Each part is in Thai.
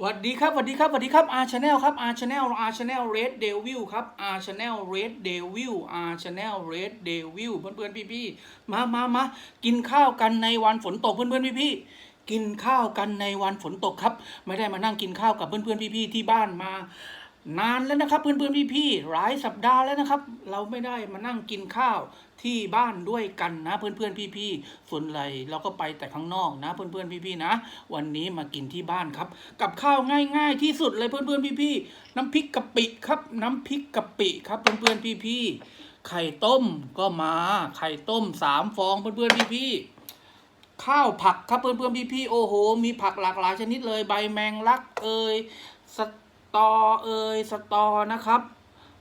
สวัสดีครับสวัสดีครับสวัสดีครับอาร์ชาแนลครับอาร์ชาแนลอาร์ชาแนลเรดเดวิลครับอาร์ชาแนลเรดเดวิลอาร์ชาแนลเรดเดวิลเพื่อนเพี่ๆมามามากินข้าวกันในวันฝนตกเพื่อนเพื่อนพี่พี่กินข้าวกันในวันฝนตกครับ ไม่ได้มานั่งกินข้าวกับเพื่อนเพื่อนพี่พี่ที่บ้านมา นานแล้วนะครับเพื่อนๆพี่ๆหลายสัปดาห์แล้วนะครับ เราไม่ได้มานั่งกินข้าวที่บ้านด้วยกันนะเพื่อนๆพี่ๆส่วนใหญ่เราก็ไปแต่ข้างนอกนะเพื่อนๆพี่ๆนะ วันนี้มากินที่บ้านครับ กับข้าวง่าย ๆ ที่สุดเลยเพื่อนๆพี่ๆน้ำพริกกะปิครับ น้ำพริกกะปิครับเพื่อนๆพี่ๆไข่ต้มก็มา ไข่ต้มสามฟองเพื่อนๆพี่ๆข้าวผักครับเพื่อนเพื่อนพี่พี่ๆโอ้โห มีผักหลากหลายชนิดเลยใบแมงลักเอยส ตอเอยสตอนะครับ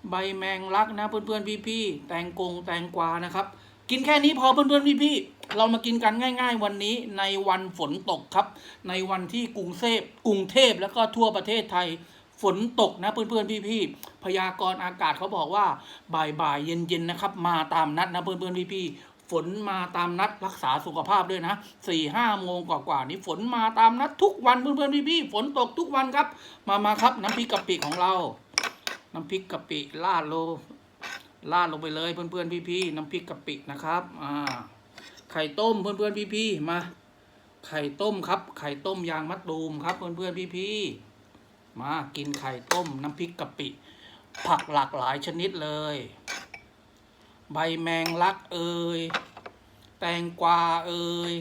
ใบแมงลักนะเพื่อนเพื่อนพี่พี่ๆแตงกงแตงกวานะครับ กินแค่นี้พอเพื่อนเพื่อนพี่พี่ๆเรามากินกันง่าย ๆ วันนี้ในวันฝนตกครับ ในวันที่กรุงเทพกรุงเทพแล้วก็ทั่วประเทศไทยฝนตกนะเพื่อนๆพี่ๆพยากรณ์อากาศเขาบอกว่าบ่ายๆเย็นๆนะครับ มาตามนัดนะเพื่อนๆพี่ๆ ฝนมาตามนัดรักษาสุขภาพด้วยนะสี่ห้าโมงกว่าๆนี้ฝนมาตามนัดทุกวันเพื่อนๆพี่ๆฝนตกทุกวันครับ มามาครับ น้ำพริกกะปิของเรา น้ำพริกกะปิลาดโลลาดลงไปเลยเพื่อนๆพี่ๆน้ำพริกกะปินะครับอ่าไข่ต้มเพื่อนๆพี่ๆมาไข่ต้มครับ ไข่ต้มยางมัดตูมครับ เพื่อนๆพี่ๆมากินไข่ต้มน้ำพริกกะปิ ผักหลากหลายชนิดเลย ใบแมงลักเอ่ยแตงกวาเอ่ย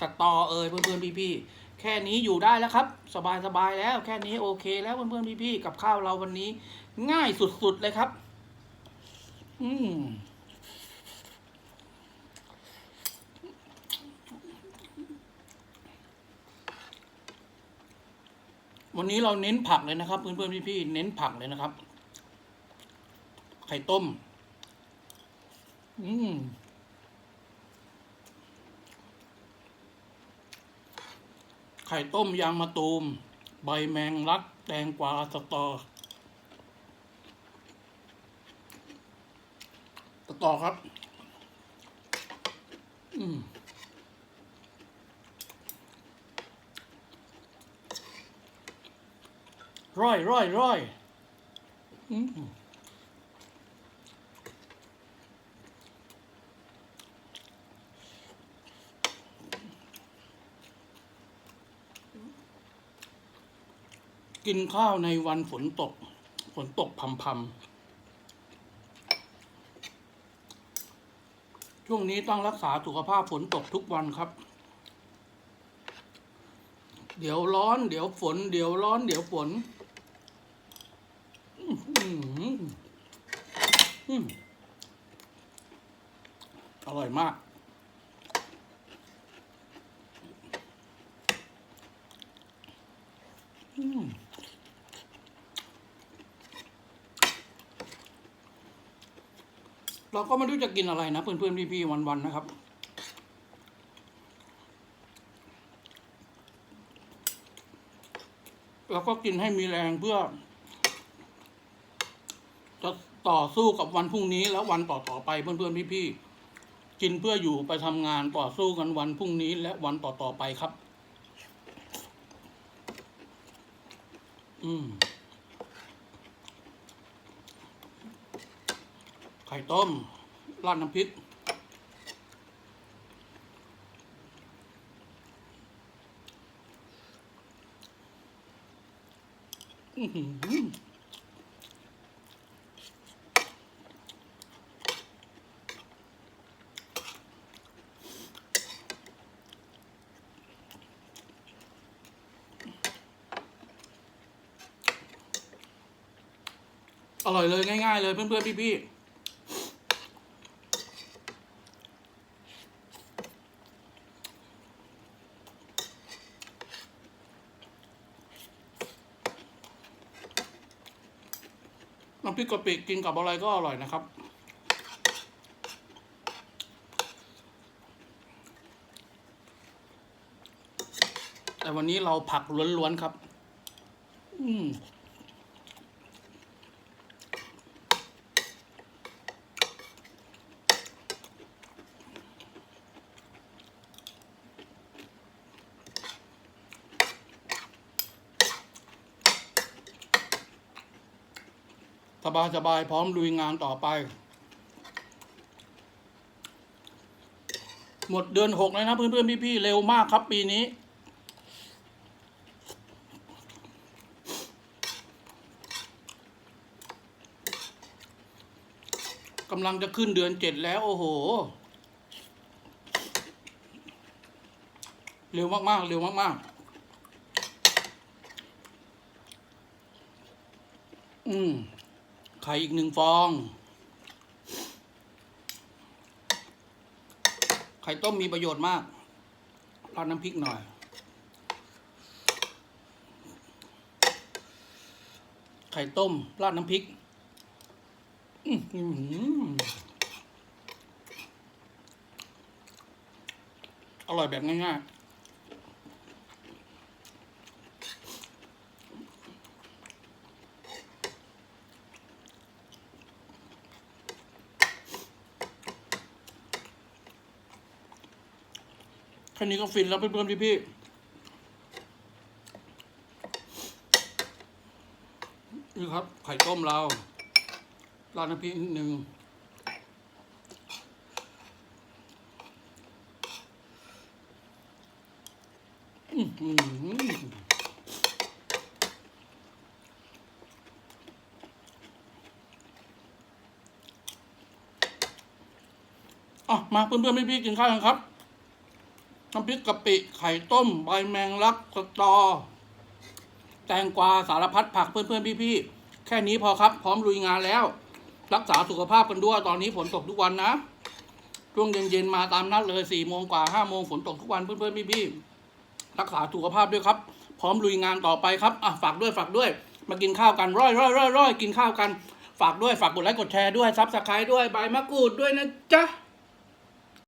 สตอเอ่ยเพื่อนๆพี่ๆแค่นี้อยู่ได้แล้วครับ สบายๆแล้ว แค่นี้โอเคแล้วเพื่อนๆพี่ๆกับข้าวเราวันนี้ ง่ายสุดๆเลยครับ อืมวันนี้เราเน้นผักเลยนะครับ เพื่อนๆพี่ๆเน้นผักเลยนะครับ ไข่ต้ม อืมไข่ต้มยางมะตูม ใบแมงลัก แตงกวาสตอ สตอครับ อืมร้อยร้อยร้อยอืม กินข้าวในวันฝนตก ฝนตกพำพำช่วงนี้ต้องรักษาสุขภาพฝนตกทุกวันครับ เดี๋ยวร้อน เดี๋ยวฝน เดี๋ยวร้อน เดี๋ยวฝนอืมอืมอืมอร่อยมาก อืม เราก็ไม่รู้จะกินอะไรนะเพื่อนๆพี่ๆวันๆนะครับแล้วก็กินให้มีแรงเพื่อ จะต่อสู้กับวันพรุ่งนี้แล้ววันต่อๆไปเพื่อนๆพี่ๆกินเพื่ออยู่ไปทำงานต่อสู้กันวันพรุ่งนี้และวันต่อๆไปครับ อืม ข่ต้มราดน้ำพริก อื้อหืออร่อยเลยง่าย ๆ เลยเพื่อนๆพี่ๆ น้ำพริกกะปิกินกับอะไรก็อร่อยนะครับ แต่วันนี้เราผักล้วนๆครับ อืมายสบายๆพร้อมลุยงานต่อไป หมดเดือนหกเลยนะเพื่อนๆพี่ๆเร็วมากครับปีนี้กำลังจะขึ้นเดือนเจ็ดแล้ว โอ้โห เร็วมากๆ เร็วมากๆ อืม ไข่อีกหนึ่งฟอง ไข่ต้มมีประโยชน์มากราดน้ำพริกหน่อย ไข่ต้มราดน้ำพริกอร่อยแบบง่ายๆ แค่นี้ก็ฟินแล้วเพื่อนๆพี่ๆนี่ครับ ไข่ต้มเราราดน้ำพริกนิดนึงอื้อหืออะมาเพื่อนๆพี่ๆกินข้าวกันครับ น้ำพริกกะปิ ไข่ต้ม ใบแมงลักสตอ แตงกวาสารพัดผักเพื่อนๆพี่ๆ แค่นี้พอครับ พร้อมลุยงานแล้ว รักษาสุขภาพกันด้วย ตอนนี้ฝนตกทุกวันนะ ช่วงเย็นๆมาตามนัดเลยสี่โมงกว่าห้าโมงฝนตกทุกวันเพื่อนๆพี่ๆ รักษาสุขภาพด้วยครับ พร้อมลุยงานต่อไปครับ อะฝากด้วยฝากด้วย มากินข้าวกันร้อยร้อยร้อยร้อยกินข้าวกัน ฝากด้วยฝากกดไลค์กดแชร์ด้วยซับสไครต์ด้วยใบมะกรูดด้วยนะจ๊ะ